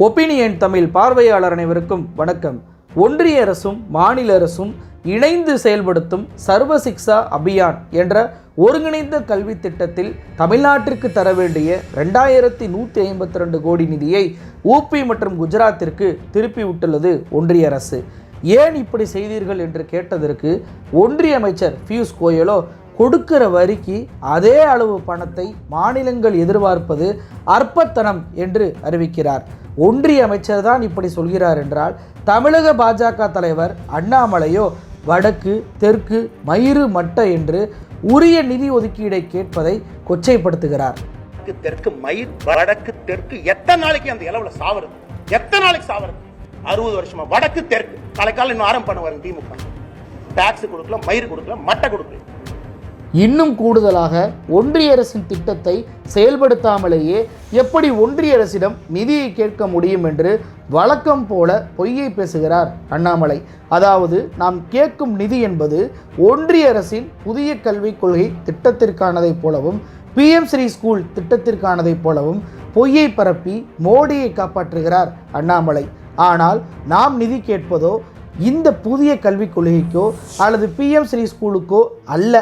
Opinion Tamil பார்வையாளர் அனைவருக்கும் வணக்கம். ஒன்றிய அரசும் மாநில அரசும் இணைந்து செயல்படுத்தும் சர்வ சிக்ஷா அபியான் என்ற ஒருங்கிணைந்த கல்வி திட்டத்தில் தமிழ்நாட்டிற்கு தர வேண்டிய ரெண்டாயிரத்தி நூற்றி ஐம்பத்தி ரெண்டு கோடி நிதியை ஊபி மற்றும் குஜராத்திற்கு திருப்பிவிட்டுள்ளது ஒன்றிய அரசு. ஏன் இப்படி செய்தீர்கள் என்று கேட்டதற்கு ஒன்றிய அமைச்சர் பியூஷ் கோயலோ கொடுக்கிற வரிக்கு அதே அளவு பணத்தை மாநிலங்கள் எதிர்பார்ப்பது அற்பத்தனம் என்று அறிவிக்கிறார். ஒன்றிய அமைச்சர் தான் இப்படி சொல்கிறார் என்றால் தமிழக பாஜக தலைவர் அண்ணாமலையோ வடக்கு தெற்கு மயிறு மட்ட என்று உரிய நிதி ஒதுக்கீடை கேட்பதை கொச்சைப்படுத்துகிறார். தெற்கு மயிர் வடக்கு தெற்கு எத்தனை நாளைக்கு அந்த இளவுல சாவறது? எத்தனை நாளைக்கு சாவறது? அறுபது வருஷமா வடக்கு தெற்கு. காலைக்கால இன்னும் ஆரம்பம் பண்ணுவாங்க திமுக. டாக்ஸ் கொடுக்கல மயிர் கொடுக்கல மட்டை கொடுக்கல. இன்னும் கூடுதலாக ஒன்றிய அரசின் திட்டத்தை செயல்படுத்தாமலேயே எப்படி ஒன்றிய அரசிடம் நிதியை கேட்க முடியும் என்று வழக்கம் போல பொய்யை பேசுகிறார் அண்ணாமலை. அதாவது நாம் கேட்கும் நிதி என்பது ஒன்றிய அரசின் புதிய கல்விக் கொள்கை திட்டத்திற்கானதைப் போலவும் பிஎம் ஸ்ரீ ஸ்கூல் திட்டத்திற்கானதைப் போலவும் பொய்யை பரப்பி மோடியை காப்பாற்றுகிறார் அண்ணாமலை. ஆனால் நாம் நிதி கேட்பதோ இந்த புதிய கல்விக் கொள்கைக்கோ அல்லது பிஎம் ஸ்ரீ ஸ்கூலுக்கோ அல்ல.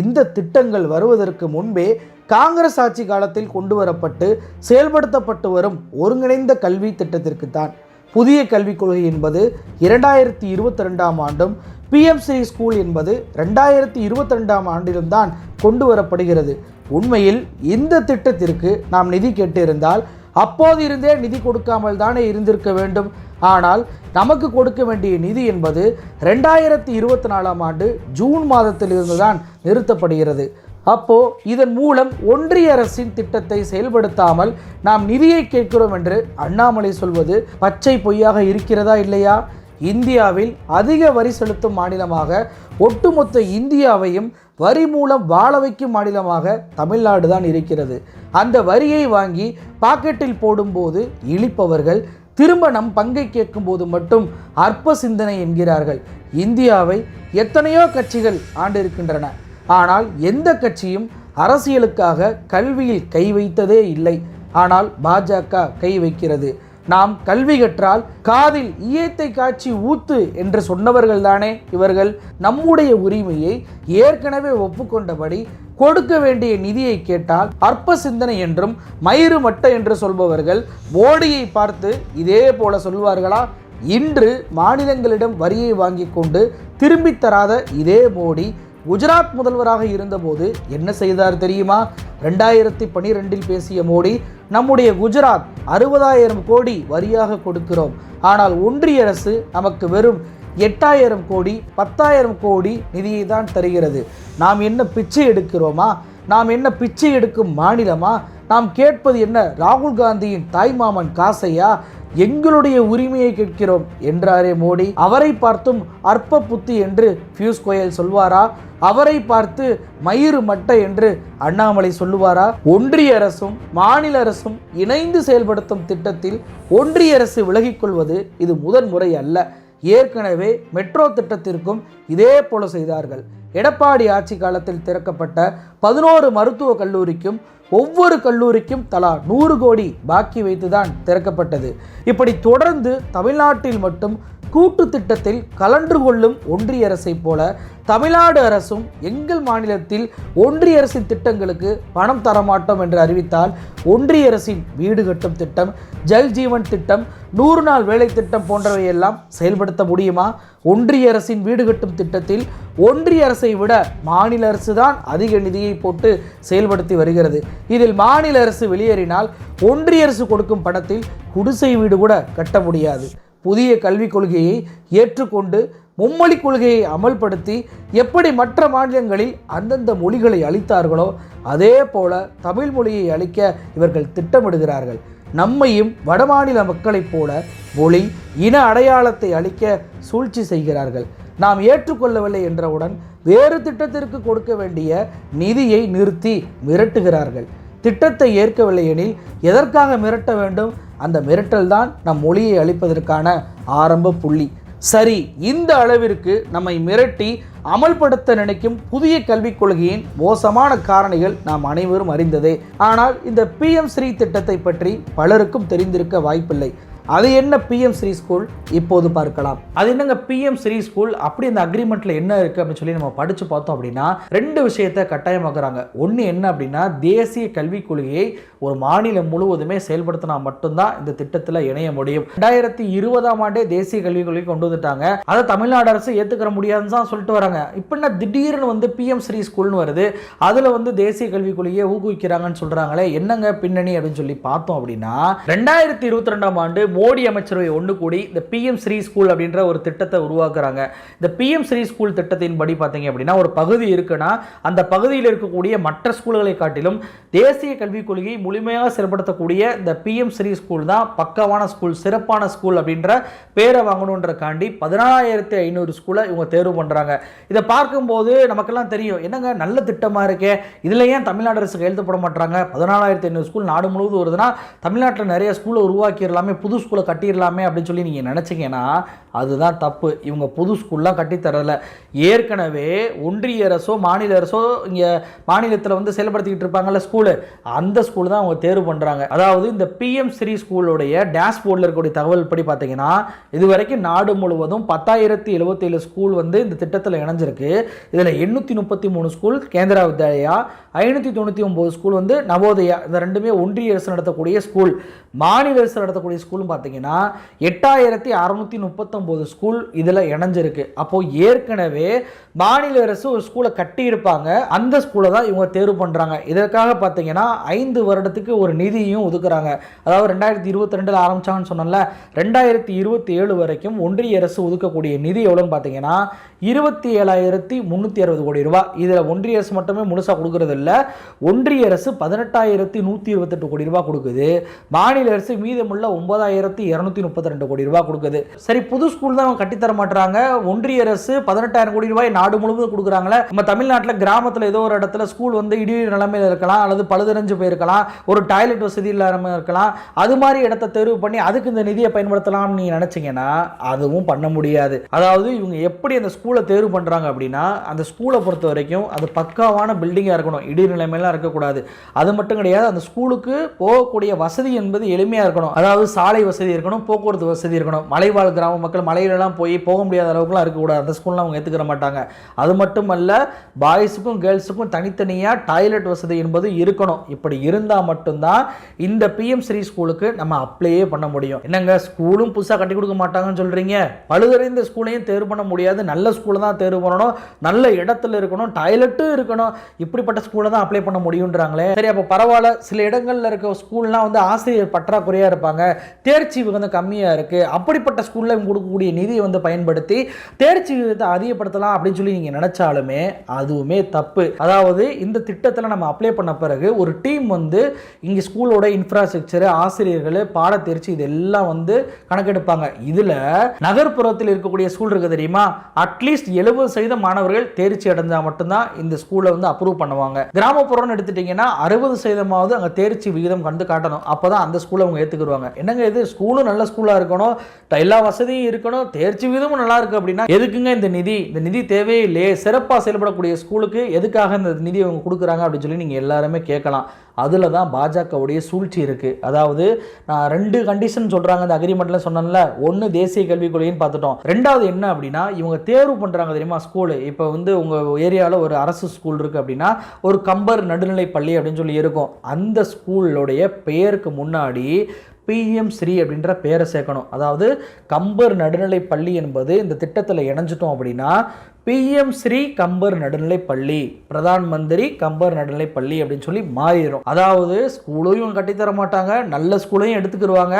இந்த திட்டங்கள் வருவதற்கு முன்பே காங்கிரஸ் ஆட்சி காலத்தில் கொண்டு வரப்பட்டு செயல்படுத்தப்பட்டு வரும் ஒருங்கிணைந்த கல்வி திட்டத்திற்குத்தான். புதிய கல்விக் கொள்கை என்பது இரண்டாயிரத்தி இருபத்தி ரெண்டாம் ஆண்டும் பிஎம் ஸ்ரீ ஸ்கூல் என்பது ரெண்டாயிரத்தி இருபத்தி ரெண்டாம் ஆண்டிலும் தான் கொண்டு வரப்படுகிறது உண்மையில் இந்த திட்டத்திற்கு நாம் நிதி கேட்டிருந்தால் அப்போது இருந்தே நிதி கொடுக்காமல் தானே இருந்திருக்க வேண்டும். ஆனால் நமக்கு கொடுக்க வேண்டிய நிதி என்பது ரெண்டாயிரத்தி இருபத்தி நாலாம் ஆண்டு ஜூன் மாதத்திலிருந்து தான் நிறுத்தப்படுகிறது. அப்போ இதன் மூலம் ஒன்றிய அரசின் திட்டத்தை செயல்படுத்தாமல் நாம் நிதியை கேட்கிறோம் என்று அண்ணாமலை சொல்வது பச்சை பொய்யாக இருக்கிறதா இல்லையா? இந்தியாவில் அதிக வரி செலுத்தும் மாநிலமாக ஒட்டுமொத்த இந்தியாவையும் வரி மூலம் வாழ வைக்கும் மாநிலமாக தமிழ்நாடு தான் இருக்கிறது. அந்த வரியை வாங்கி பாக்கெட்டில் போடும்போது இழிப்பவர்கள் திரும்ப நம் பங்கை கேட்கும்போது மட்டும் அற்ப சிந்தனை என்கிறார்கள். இந்தியாவை எத்தனையோ கட்சிகள் ஆண்டிருக்கின்றன. ஆனால் எந்த கட்சியும் அரசியலுக்காக கல்வியில் கை வைத்ததே இல்லை. ஆனால் பாஜக கை வைக்கிறது. நாம் கல்வி கற்றால் காதில் ஈயத்தை காய்ச்சி ஊத்து என்று சொன்னவர்கள் தானே இவர்கள். நம்முடைய உரிமையை ஏற்கனவே ஒப்புக்கொண்டபடி கொடுக்க வேண்டிய நிதியை கேட்டால் அற்ப சிந்தனை என்றும் மயிறு மட்டை என்று சொல்பவர்கள் மோடியை பார்த்து இதே போல சொல்வார்களா? இன்று மாநிலங்களிடம் வரியை வாங்கி கொண்டு திரும்பி தராத இதே மோடி குஜராத் முதல்வராக இருந்தபோது என்ன செய்தார் தெரியுமா? ரெண்டாயிரத்தி பனிரெண்டில் பேசிய மோடி நம்முடைய குஜராத் அறுபதாயிரம் கோடி வரியாக கொடுக்கிறோம். ஆனால் ஒன்றிய அரசு நமக்கு வெறும் எட்டாயிரம் கோடி பத்தாயிரம் கோடி நிதியை தான் தருகிறது. நாம் என்ன பிச்சை எடுக்கிறோமா? நாம் என்ன பிச்சை எடுக்கும் மாநிலமா? நாம் கேட்பது என்ன ராகுல் காந்தியின் தாய்மாமன் காசையா? எங்களுடைய உரிமையை கேட்கிறோம் என்றாரே மோடி. அவரை பார்த்தும் அற்ப புத்தி என்று பியூஷ் கோயல் சொல்வாரா? அவரை பார்த்து மயிறு மட்டை என்று அண்ணாமலை சொல்லுவாரா? ஒன்றிய அரசும் மாநில அரசும் இணைந்து செயல்படுத்தும் திட்டத்தில் ஒன்றிய அரசு விலகிக் கொள்வது இது முதன்முறை அல்ல. ஏற்கனவே மெட்ரோ திட்டத்திற்கும் இதே போல செய்தார்கள். எடப்பாடி ஆட்சி காலத்தில் திறக்கப்பட்ட பதினோரு மருத்துவக் கல்லூரிக்கும் ஒவ்வொரு கல்லூரிக்கும் தலா நூறு கோடி பாக்கி வைத்துதான் திறக்கப்பட்டது. இப்படி தொடர்ந்து தமிழ்நாட்டில் மட்டும் கூட்டு திட்டத்தில் கலன்று கொள்ளும் ஒன்றிய அரசை போல தமிழ்நாடு அரசும் எங்கள் மாநிலத்தில் ஒன்றிய அரசின் திட்டங்களுக்கு பணம் தரமாட்டோம் என்று அறிவித்தால் ஒன்றிய அரசின் வீடு கட்டும் திட்டம் ஜல் ஜீவன் திட்டம் நூறு நாள் வேலை திட்டம் போன்றவையெல்லாம் செயல்படுத்த முடியுமா? ஒன்றிய அரசின் வீடு கட்டும் திட்டத்தில் ஒன்றிய அரசை விட மாநில அரசு தான் அதிக நிதியை போட்டு செயல்படுத்தி வருகிறது. இதில் மாநில அரசு வெளியேறினால் ஒன்றிய அரசு கொடுக்கும் பணத்தில் குடிசை வீடு கூட கட்ட முடியாது. புதிய கல்விக் கொள்கையை ஏற்றுக்கொண்டு மும்மொழி கொள்கையை அமல்படுத்தி எப்படி மற்ற மாநிலங்களில் அந்தந்த மொழிகளை அளித்தார்களோ அதே போல தமிழ் மொழியை அளிக்க இவர்கள் திட்டமிடுகிறார்கள். நம்மையும் வடமாநில மக்களைப் போல மொழி இன அடையாளத்தை அளிக்க சூழ்ச்சி செய்கிறார்கள். நாம் ஏற்றுக்கொள்ளவில்லை என்றவுடன் வேறு திட்டத்திற்கு கொடுக்க வேண்டிய நிதியை நிறுத்தி மிரட்டுகிறார்கள். திட்டத்தை ஏற்கவில்லை எனில் எதற்காக மிரட்ட வேண்டும்? அந்த மிரட்டல் தான் நம் மொழியை அளிப்பதற்கான ஆரம்ப புள்ளி. சரி இந்த அளவிற்கு நம்மை மிரட்டி அமல்படுத்த நினைக்கும் புதிய கல்விக் கொள்கையின் மோசமான காரணிகள் நாம் அனைவரும் அறிந்ததே. ஆனால் இந்த பிஎம் ஸ்ரீ திட்டத்தை பற்றி பலருக்கும் தெரிந்திருக்க வாய்ப்பில்லை. அது என்ன பிஎம் ஸ்ரீ ஸ்கூல்? இப்போது பார்க்கலாம். அது என்னங்க பிஎம் ஸ்ரீ ஸ்கூல்? அப்படி அந்த அக்ரிமெண்ட்ல என்ன இருக்கு அப்படின்னு சொல்லி நம்ம படிச்சு பார்த்தோம் அப்படின்னா ரெண்டு விஷயத்த கட்டாயமாக்குறாங்க. ஒன்று என்ன அப்படின்னா தேசிய கல்விக் கொள்கையை ஒரு மாநிலம் முழுவதுமே செயல்படுத்தினா மட்டும்தான் இந்த திட்டத்தில் இணைய முடியும். ரெண்டாயிரத்தி இருபதாம் ஆண்டே தேசிய கல்விக் கொள்கை கொண்டு வந்துட்டாங்க. அதை தமிழ்நாடு அரசு ஏற்றுக்கிற முடியாதுன்னு தான் சொல்லிட்டு வராங்க. இப்போ என்ன திடீர்னு வந்து பிஎம் ஸ்ரீ ஸ்கூல்னு வருது. அதில் வந்து தேசிய கல்விக் கொள்கையை ஊக்குவிக்கிறாங்கன்னு சொல்கிறாங்களே என்னங்க பின்னணி அப்படின்னு சொல்லி பார்த்தோம் அப்படின்னா ரெண்டாயிரத்தி இருபத்தி ரெண்டாம் ஆண்டு மோடி அமைச்சரவை ஒன்று கூடி இந்த பிஎம் ஸ்ரீ ஸ்கூல் அப்படின்ற ஒரு திட்டத்தை உருவாக்குறாங்க. இந்த பிஎம் ஸ்ரீ ஸ்கூல் திட்டத்தின் படி பார்த்தீங்க அப்படின்னா ஒரு பகுதி இருக்குன்னா அந்த பகுதியில் இருக்கக்கூடிய மற்ற ஸ்கூல்களை காட்டிலும் தேசிய கல்விக் கொள்கையை முழுமையாக செயல்படுத்தக்கூடிய இந்த பிஎம் ஸ்ரீ ஸ்கூல் தான் பக்கவான ஸ்கூல் சிறப்பான ஸ்கூல் அப்படின்ற பேரை வாங்கணுன்றக்காண்டி பதினாலாயிரத்தி ஐநூறு ஸ்கூலை இவங்க தேர்வு பண்ணுறாங்க இதை பார்க்கும்போது நமக்கெல்லாம் தெரியும் என்னங்க நல்ல திட்டமாக இருக்கே? இதில் ஏன் தமிழ்நாடு அரசு கையெழுத்து போட மாட்டாங்க பதினாலாயிரத்தி ஐநூறு ஸ்கூல் நாடு முழுவதும் வருதுன்னா தமிழ்நாட்டில் நிறைய ஸ்கூலை உருவாக்கிடலாமே புது ஸ்கூலை கட்டிடலாமே அப்படின்னு சொல்லி நீங்கள் நினச்சிங்கன்னா அதுதான் தப்பு. இவங்க புது ஸ்கூல்லாம் கட்டித்தரல ஏற்கனவே ஒன்றிய அரசோ மாநில அரசோ இங்கே மாநிலத்தில் வந்து செயல்படுத்திக்கிட்டு இருப்பாங்கல்ல ஸ்கூலு அந்த ஸ்கூல் தான் தான் அவங்க தேர்வு பண்ணுறாங்க அதாவது இந்த பிஎம் ஸ்ரீ ஸ்கூலுடைய டேஷ்போர்டில் இருக்கக்கூடிய தகவல் படி பார்த்தீங்கன்னா இது வரைக்கும் நாடு முழுவதும் பத்தாயிரத்தி எழுபத்தேழு ஸ்கூல் வந்து இந்த திட்டத்தில் இணைஞ்சிருக்கு. இதில் எண்ணூற்றி முப்பத்தி மூணு ஸ்கூல் கேந்திரா வித்யாலயா ஐநூற்றி தொண்ணூற்றி ஒம்பது ஸ்கூல் வந்து நவோதயா இந்த ரெண்டுமே ஒன்றிய அரசு நடத்தக்கூடிய ஸ்கூல் மாநில அரசு நடத்தக்கூடிய ஸ்கூல்னு பார்த்தீங்கன்னா எட்டாயிரத்தி அறநூற்றி முப்பத்தொம்போது ஸ்கூல் இதில் இணைஞ்சிருக்கு. அப்போது ஏற்கனவே மாநில அரசு ஒரு ஸ்கூலை கட்டியிருப்பாங்க. அந்த ஸ்கூலை தான் இவங்க தேர்வு பண்ணுறாங்க இதற்காக பார்த்தீங்கன்னா ஐந்து வருட வருடத்துக்கு ஒரு நிதியும் ஒதுக்குறாங்க. அதாவது ரெண்டாயிரத்தி இருபத்தி ரெண்டில் ஆரம்பித்தாங்கன்னு சொன்னல ரெண்டாயிரத்தி இருபத்தி ஏழு வரைக்கும் ஒன்றிய அரசு ஒதுக்கக்கூடிய நிதி எவ்வளோன்னு பார்த்தீங்கன்னா இருபத்தி ஏழாயிரத்தி முந்நூற்றி அறுபது கோடி ரூபாய் இதில் ஒன்றிய அரசு மட்டுமே முழுசாக கொடுக்கறது இல்லை ஒன்றிய அரசு பதினெட்டாயிரத்தி நூற்றி இருபத்தெட்டு கோடி ரூபா கொடுக்குது. மாநில அரசு மீதமுள்ள ஒன்பதாயிரத்தி இரநூத்தி முப்பத்தி ரெண்டு கோடி ரூபாய் கொடுக்குது. சரி புது ஸ்கூல் தான் அவங்க கட்டித்தர மாட்டுறாங்க. ஒன்றிய அரசு பதினெட்டாயிரம் கோடி ரூபாய் நாடு முழுவதும் கொடுக்குறாங்களே. நம்ம தமிழ்நாட்டில் கிராமத்தில் ஏதோ ஒரு இடத்துல ஸ்கூல் வந்து இடி நிலைமையில் இருக்கலாம் அல்லது பழுதடைஞ்சு போயிருக்கலாம். ஒரு டாய்லெட் வசதி இல்லாமல் இருக்கலாம். அது மாதிரி இடத்த தேர்வு பண்ணி அதுக்கு இந்த நிதியை பயன்படுத்தலாம்னு நீங்கள் நினச்சிங்கன்னா அதுவும் பண்ண முடியாது. அதாவது இவங்க எப்படி அந்த ஸ்கூலை தேர்வு பண்ணுறாங்க அப்படின்னா அந்த ஸ்கூலை பொறுத்த வரைக்கும் அது பக்காவான பில்டிங்காக இருக்கணும். இடி நிலைமையெல்லாம் இருக்கக்கூடாது. அது மட்டும் கிடையாது அந்த ஸ்கூலுக்கு போகக்கூடிய வசதி என்பது எளிமையாக இருக்கணும். அதாவது சாலை வசதி இருக்கணும் போக்குவரத்து வசதி இருக்கணும். மலைவாழ் கிராம மக்கள் மலையிலலாம் போய் போக முடியாத அளவுக்குலாம் இருக்கக்கூடாது. அந்த ஸ்கூல்லாம் அவங்க ஏற்றுக்கிற மாட்டாங்க. அது மட்டும் அல்ல பாய்ஸுக்கும் கேர்ள்ஸுக்கும் தனித்தனியாக டாய்லெட் வசதி என்பது இருக்கணும். இப்படி இருந்தால் மட்டும்தான் இந்த பிஎம் ஸ்ரீ ஸ்கூலுக்கு நம்ம அப்ளையே பண்ண முடியும். என்னங்க ஸ்கூலும் புதுசாக கட்டி கொடுக்க மாட்டாங்கன்னு சொல்கிறீங்க பழுதறிந்த ஸ்கூலையும் தேர்வு பண்ண முடியாது. நல்ல ஸ்கூலை தான் தேர்வு பண்ணணும். நல்ல இடத்துல இருக்கணும். டாய்லெட்டும் இருக்கணும். இப்படிப்பட்ட ஸ்கூலை தான் அப்ளை பண்ண முடியுன்றாங்களே சரி அப்போ பரவாயில்ல. சில இடங்களில் இருக்க ஸ்கூல்லாம் வந்து ஆசிரியர் பற்றாக்குறையாக இருப்பாங்க. தேர்ச்சி வந்து கம்மியாக இருக்குது அப்படிப்பட்ட ஸ்கூலில் இவங்க கொடுக்கக்கூடிய நிதியை வந்து பயன்படுத்தி தேர்ச்சி விகிதத்தை அதிகப்படுத்தலாம் அப்படின்னு சொல்லி நீங்கள் நினச்சாலுமே அதுவுமே தப்பு. அதாவது இந்த திட்டத்தில் நம்ம அப்ளை பண்ண பிறகு ஒரு டீம் வந்து இங்கே ஸ்கூலோட இன்ஃப்ராஸ்ட்ரக்சர் ஆசிரியர்கள் பாடத்தேர்ச்சி இதெல்லாம் வந்து கணக்கெடுப்பாங்க. இதில் நகர்ப்புறத்தில் இருக்கக்கூடிய ஸ்கூல் இருக்குது தெரியுமா? அட்லீஸ்ட் எழுபது சதவீதம் மாணவர்கள் தேர்ச்சி அடைஞ்சால் மட்டும்தான் இந்த ஸ்கூலை வந்து அப்ரூவ் பண்ணுவாங்க. கிராமப்புறம்னு எடுத்துட்டிங்கன்னா அறுபது சதவீதமாவது அங்கே தேர்ச்சி விகிதம் கண்டு காட்டணும். அப்போ தான் அந்த ஸ்கூலை அவங்க ஏற்றுக்குருவாங்க என்னங்க இது? ஸ்கூலும் நல்ல ஸ்கூலாக இருக்கணும். எல்லா வசதியும் இருக்கணும். தேர்ச்சி விகிதமும் நல்லா இருக்கு அப்படின்னா எதுக்குங்க இந்த நிதி? இந்த நிதி தேவையே இல்லையே. சிறப்பாக செயல்படக்கூடிய ஸ்கூலுக்கு எதுக்காக இந்த நிதி அவங்க கொடுக்குறாங்க அப்படின்னு சொல்லி நீங்கள் எல்லாருமே கேட்கலாம். அதில் தான் பாஜகவுடைய சூழ்ச்சி இருக்குது அதாவது நான் ரெண்டு கண்டிஷன் சொல்கிறாங்க அந்த அக்ரிமெண்ட்டில் சொன்னேன்ல. ஒன்று தேசிய கல்விக் கொள்கைன்னு பார்த்துட்டோம். ரெண்டாவது என்ன அப்படின்னா இவங்க தேர்வு பண்ணுறாங்க தெரியுமா ஸ்கூலு இப்போ வந்து உங்கள் ஏரியாவில் ஒரு அரசு ஸ்கூல் இருக்குது அப்படின்னா ஒரு கம்பர் நடுநிலை பள்ளி அப்படின்னு சொல்லி இருக்கும். அந்த ஸ்கூலுடைய பெயருக்கு முன்னாடி பிஎம் ஸ்ரீ அப்படின்ற பேரை சேர்க்கணும். அதாவது கம்பர் நடுநிலை பள்ளி என்பது இந்த திட்டத்தில் இணைஞ்சிட்டோம் அப்படின்னா பிஎம் ஸ்ரீ கம்பர் நடுநிலை பள்ளி. பிரதான் மந்திரி கம்பர் நடுநிலை பள்ளி அப்படின்னு சொல்லி மாறிடும். அதாவது ஸ்கூலும் இவங்க கட்டித்தர மாட்டாங்க. நல்ல ஸ்கூலையும் எடுத்துக்கிடுவாங்க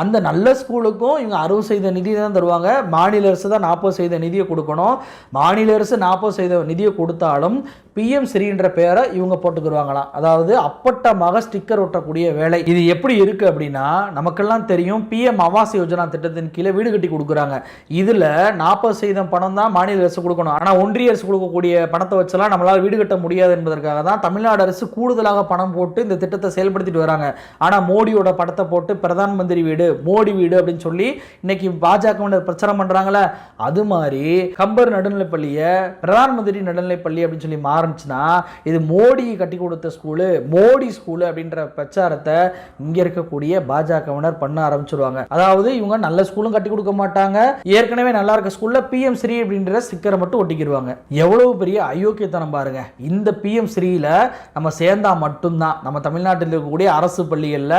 அந்த நல்ல ஸ்கூலுக்கும் இவங்க அறுபது செய்த நிதி தான் தருவாங்க. மாநில அரசு தான் நாற்பது செய்த நிதியை கொடுக்கணும். மாநில அரசு நாற்பது செய்த நிதியை கொடுத்தாலும் பிஎம் ஸ்ரீன்ற பெயரை இவங்க போட்டுக்கிடுவாங்களாம் அதாவது அப்பட்டமாக ஸ்டிக்கர் ஒட்டக்கூடிய வேலை. இது எப்படி இருக்குது அப்படின்னா நமக்கெல்லாம் தெரியும் பிஎம் ஆவாஸ் யோஜனா திட்டத்தின் கீழே வீடு கட்டி கொடுக்குறாங்க. இதில் நாற்பது சதவீதம் பணம் தான் மாநில அரசு கொடுக்கணும். கொடுக்கணும். ஆனால் ஒன்றிய அரசு கொடுக்கக்கூடிய பணத்தை வச்செல்லாம் நம்மளால் வீடு கட்ட முடியாது என்பதற்காக தான் தமிழ்நாடு அரசு கூடுதலாக பணம் போட்டு இந்த திட்டத்தை செயல்படுத்திட்டு வராங்க. ஆனால் மோடியோட படத்தை போட்டு பிரதான் மந்திரி வீடு மோடி வீடு அப்படின்னு சொல்லி இன்னைக்கு பாஜகவினர் பிரச்சாரம் பண்ணுறாங்களே அது மாதிரி கம்பர் நடுநிலைப்பள்ளியை பிரதான் மந்திரி நடுநிலைப்பள்ளி அப்படின்னு சொல்லி மாறுச்சுன்னா இது மோடி கட்டி கொடுத்த ஸ்கூலு மோடி ஸ்கூலு அப்படின்ற பிரச்சாரத்தை இங்கே இருக்கக்கூடிய பாஜகவினர் பண்ண ஆரம்பிச்சிருவாங்க. அதாவது இவங்க நல்ல ஸ்கூலும் கட்டி கொடுக்க மாட்டாங்க. ஏற்கனவே நல்லா இருக்க ஸ்கூலில் பிஎம் ஸ்ரீ அப்படின்ற ஸ்டிக்கரை மட்டும் ஒட்டிக்கிடுவாங்க எவ்வளவு பெரிய அயோக்கியத்தனம் பாருங்க. இந்த பிஎம் ஸ்ரீயில் நம்ம சேர்ந்தா மட்டும்தான். நம்ம தமிழ்நாட்டில் இருக்கக்கூடிய அரசு பள்ளிகளில்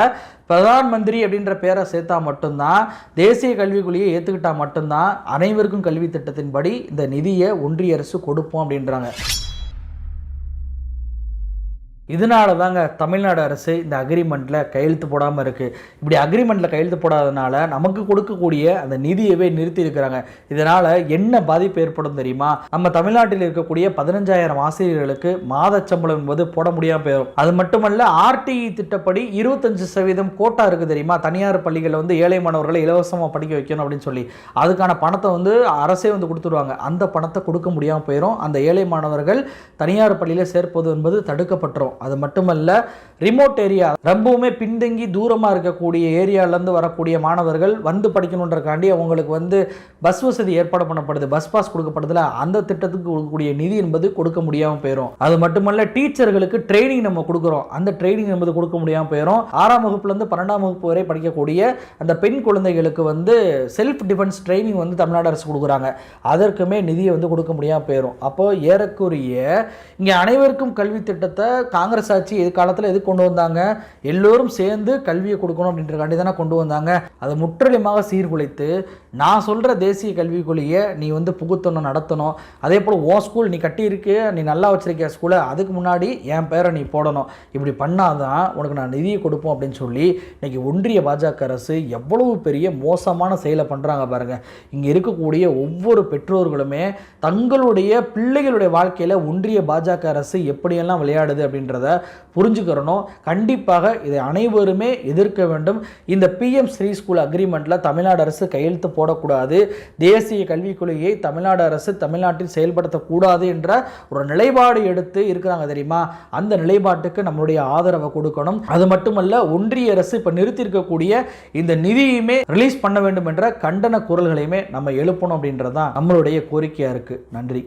பிரதான் மந்திரி அப்படின்ற பேரை சேர்த்தா மட்டும்தான் தேசிய கல்விக்குழியை ஏற்றுக்கிட்டால் மட்டும்தான் அனைவருக்கும் கல்வி திட்டத்தின்படி இந்த நிதியை ஒன்றிய அரசு கொடுப்போம் அப்படின்றாங்க. இதனால தாங்க தமிழ்நாடு அரசு இந்த அக்ரிமெண்ட்டில் கையெழுத்து போடாமல் இருக்குது இப்படி அக்ரிமெண்ட்டில் கையெழுத்து போடாதனால நமக்கு கொடுக்கக்கூடிய அந்த நிதியவே நிறுத்தி இருக்கிறாங்க. இதனால் என்ன பாதிப்பு ஏற்படும் தெரியுமா? நம்ம தமிழ்நாட்டில் இருக்கக்கூடிய பதினஞ்சாயிரம் ஆசிரியர்களுக்கு மாத சம்பளம் என்பது போட முடியாமல் போயிடும் அது மட்டுமல்ல ஆர்டிஇ திட்டப்படி இருபத்தஞ்சு சதவீதம் கோட்டா இருக்குது தெரியுமா? தனியார் பள்ளிகளில் வந்து ஏழை மாணவர்களை இலவசமாக படிக்க வைக்கணும் அப்படின்னு சொல்லி. அதுக்கான பணத்தை வந்து அரசே வந்து கொடுத்துருவாங்க. அந்த பணத்தை கொடுக்க முடியாமல் போயிடும் அந்த ஏழை மாணவர்கள் தனியார் பள்ளியில் சேர்ப்பது என்பது தடுக்கப்பட்டுரும். அது மட்டுமல்ல ரிமோட் ஏரியா ரொம்பவுமே பின்தங்கி தூரமாக இருக்கக்கூடிய ஏரியாவிலேருந்து வரக்கூடிய மாணவர்கள் வந்து படிக்கணுன்றக்காண்டி அவங்களுக்கு வந்து பஸ் வசதி ஏற்பாடு பண்ணப்படுது. பஸ் பாஸ் கொடுக்கப்படுதுல அந்த திட்டத்துக்கு கொடுக்கக்கூடிய நிதி என்பது கொடுக்க முடியாமல் போயிடும் அது மட்டுமல்ல டீச்சர்களுக்கு ட்ரைனிங் நம்ம கொடுக்குறோம். அந்த ட்ரைனிங் என்பது கொடுக்க முடியாமல் போயிடும் ஆறாம் வகுப்புலேருந்து பன்னெண்டாம் வகுப்பு வரை படிக்கக்கூடிய அந்த பெண் குழந்தைகளுக்கு வந்து செல்ஃப் டிஃபென்ஸ் ட்ரைனிங் வந்து தமிழ்நாடு அரசு கொடுக்குறாங்க. அதற்குமே நிதியை வந்து கொடுக்க முடியாமல் போயிடும் அப்போது ஏறக்குறைய இங்கே அனைவருக்கும் கல்வி திட்டத்தை காங்கிரஸ் காங்கிரஸ் ஆட்சி இது காலத்தில் எது கொண்டு வந்தாங்க? எல்லோரும் சேர்ந்து கல்வியை கொடுக்கணும் அப்படின்றக்காண்டி தானே கொண்டு வந்தாங்க. அதை முற்றிலுமாக சீர்குலைத்து நான் சொல்கிற தேசிய கல்விக் கொள்கையை நீ வந்து புகுத்தணும் நடத்தணும். அதே போல் ஓ ஸ்கூல் நீ கட்டியிருக்கு நீ நல்லா வச்சுருக்க ஸ்கூலை அதுக்கு முன்னாடி என் பேரை நீ போடணும். இப்படி பண்ணாதான் உனக்கு நான் நிதியை கொடுப்போம் அப்படின்னு சொல்லி இன்றைக்கி ஒன்றிய பாஜக அரசு எவ்வளவு பெரிய மோசமான செயலை பண்ணுறாங்க பாருங்கள் இங்கே இருக்கக்கூடிய ஒவ்வொரு பெற்றோர்களுமே தங்களுடைய பிள்ளைகளுடைய வாழ்க்கையில் ஒன்றிய பாஜக அரசு எப்படியெல்லாம் விளையாடுது அப்படின்றத புரிஞ்சுக்கிறணும். கண்டிப்பாக இதை அனைவருமே எதிர்க்க வேண்டும். இந்த பிஎம் ஸ்ரீ ஸ்கூல் அக்ரிமெண்ட்டில் தமிழ்நாடு அரசு கையெழுத்து போடக்கூடாது. தேசிய கல்விக் கொள்கையை தமிழ்நாடு அரசு தமிழ்நாட்டில் செயல்படுத்தக்கூடாது என்ற ஒரு நிலைப்பாடு எடுத்து இருக்கிறாங்க தெரியுமா? அந்த நிலைப்பாட்டுக்கு நம்மளுடைய ஆதரவை கொடுக்கணும். அது மட்டுமல்ல ஒன்றிய அரசு இப்போ நிறுத்தியிருக்கக்கூடிய இந்த நிதியுமே ரிலீஸ் பண்ண வேண்டும் என்ற கண்டன குரல்களையுமே நம்ம எழுப்பணும் அப்படின்றது தான் நம்மளுடைய கோரிக்கையாக இருக்குது நன்றி.